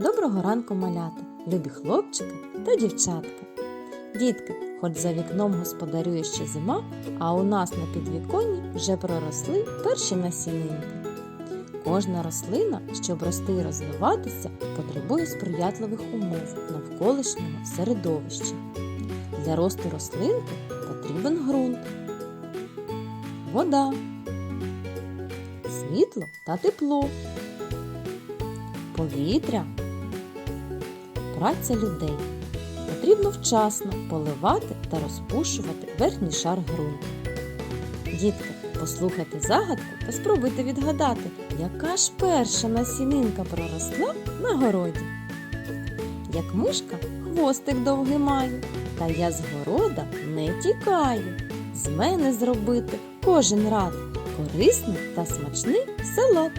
Доброго ранку, малята, любі хлопчики та дівчатка. Дітки, хоч за вікном господарює ще зима, а у нас на підвіконні вже проросли перші насінинки. Кожна рослина, щоб рости і розвиватися, потребує сприятливих умов навколишнього середовища. Для росту рослинки потрібен ґрунт, вода, світло та тепло, повітря, праця людей. Потрібно вчасно поливати та розпушувати верхній шар ґрунту. Дітки, послухайте загадку та спробуйте відгадати, яка ж перша насінинка проросла на городі. Як мишка хвостик довгий маю, та я з города не тікаю. З мене зробити кожен рад корисний та смачний салат.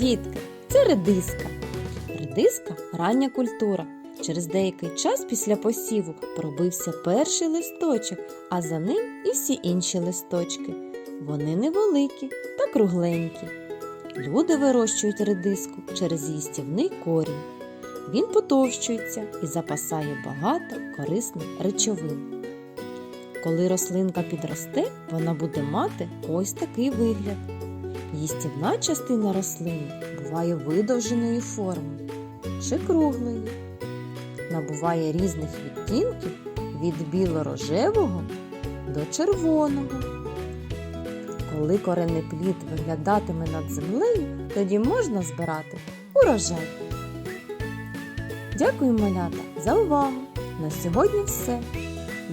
Дітки, це редиска. Редиска рання культура. Через деякий час після посіву пробився перший листочок, а за ним і всі інші листочки. Вони невеликі та кругленькі. Люди вирощують редиску через їстівний корінь. Він потовщується і запасає багато корисних речовин. Коли рослинка підросте, вона буде мати ось такий вигляд. Їстівна частина рослини буває видовженої форми чи круглої. Набуває різних відтінків від біло-рожевого до червоного. Коли коренний плід виглядатиме над землею, тоді можна збирати урожай. Дякую, малята, за увагу! На сьогодні все.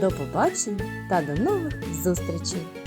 До побачення та до нових зустрічей!